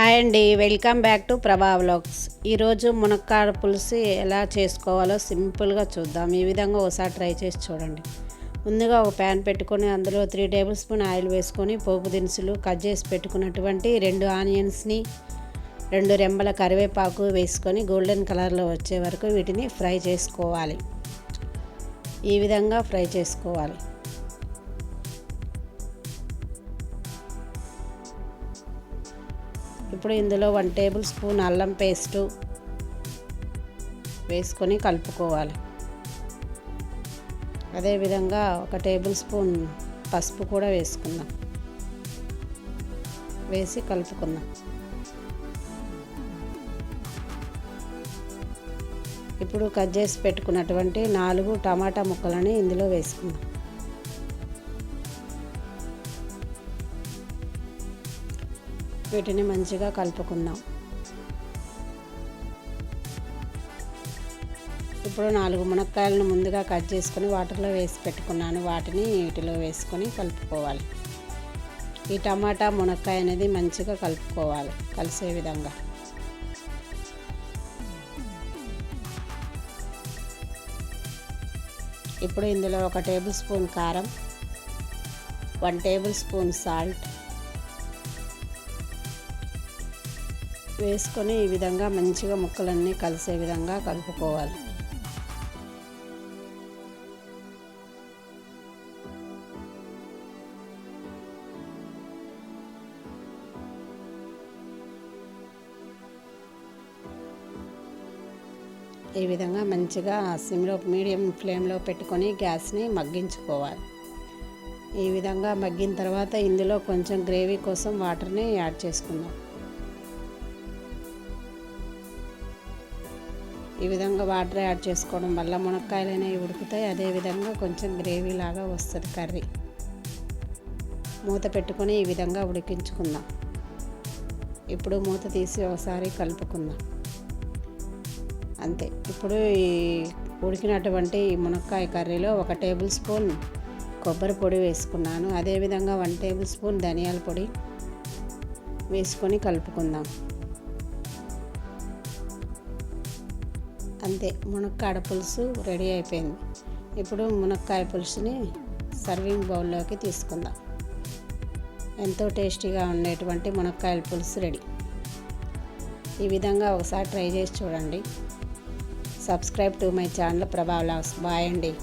Hi అండి. Welcome back to Prabha vlogs. ఈరోజు మునక్కాడ పులుసు ఎలా చేసుకోవాలో సింపుల్గా చూద్దాం. ఈ విధంగా ఒకసారి ట్రై చేసి చూడండి. ముందుగా ఒక ప్యాన్ పెట్టుకొని అందులో త్రీ టేబుల్ స్పూన్ ఆయిల్ వేసుకొని పోపు దినుసులు కట్ చేసి పెట్టుకున్నటువంటి రెండు ఆనియన్స్ని రెండు రెంబల కరివేపాకు వేసుకొని గోల్డెన్ కలర్లో వచ్చే వరకు వీటిని ఫ్రై చేసుకోవాలి. ఈ విధంగా ఫ్రై చేసుకోవాలి. ఇప్పుడు ఇందులో వన్ టేబుల్ స్పూన్ అల్లం పేస్టు వేసుకొని కలుపుకోవాలి. అదేవిధంగా ఒక టేబుల్ స్పూన్ పసుపు కూడా వేసుకుందాం. వేసి కలుపుకుందాం. ఇప్పుడు కట్ చేసి పెట్టుకున్నటువంటి నాలుగు టమాటా ముక్కలని ఇందులో వేసుకుందాం. వీటిని మంచిగా కలుపుకుందాం. ఇప్పుడు నాలుగు మునక్కాయలను ముందుగా కట్ చేసుకొని వాటర్లో వేసి పెట్టుకున్నాను. వాటిని వీటిలో వేసుకొని కలుపుకోవాలి. ఈ టమాటా మునక్కాయ అనేది మంచిగా కలుపుకోవాలి కలిసే విధంగా. ఇప్పుడు ఇందులో ఒక టేబుల్ స్పూన్ కారం వన్ టేబుల్ స్పూన్ సాల్ట్ వేసుకొని ఈ విధంగా మంచిగా ముక్కలన్నీ కలిసే విధంగా కలుపుకోవాలి. ఈ విధంగా మంచిగా సిమ్లో మీడియం ఫ్లేమ్లో పెట్టుకొని గ్యాస్ని మగ్గించుకోవాలి. ఈ విధంగా మగ్గిన తర్వాత ఇందులో కొంచెం గ్రేవీ కోసం వాటర్ని యాడ్ చేసుకుందాం. ఈ విధంగా వాటర్ యాడ్ చేసుకోవడం వల్ల మునక్కాయలు అనేవి ఉడుకుతాయి అదేవిధంగా కొంచెం గ్రేవీ లాగా వస్తుంది కర్రీ. మూత పెట్టుకొని ఈ విధంగా ఉడికించుకుందాం. ఇప్పుడు మూత తీసి ఒకసారి కలుపుకుందాం. అంతే. ఇప్పుడు ఈ ఉడికినటువంటి ఈ మునక్కాయ కర్రీలో ఒక టేబుల్ స్పూన్ కొబ్బరి పొడి వేసుకున్నాను. అదేవిధంగా వన్ టేబుల్ స్పూన్ ధనియాల పొడి వేసుకొని కలుపుకుందాం. అంతే మునక్కాడ పులుసు రెడీ అయిపోయింది. ఇప్పుడు మునక్కాయ పులుసుని సర్వింగ్ బౌల్లోకి తీసుకుందాం. ఎంతో టేస్టీగా ఉండేటువంటి మునక్కాయల పులుసు రెడీ. ఈ విధంగా ఒకసారి ట్రై చేసి చూడండి. Subscribe to my channel Prabhav loss bye అండి.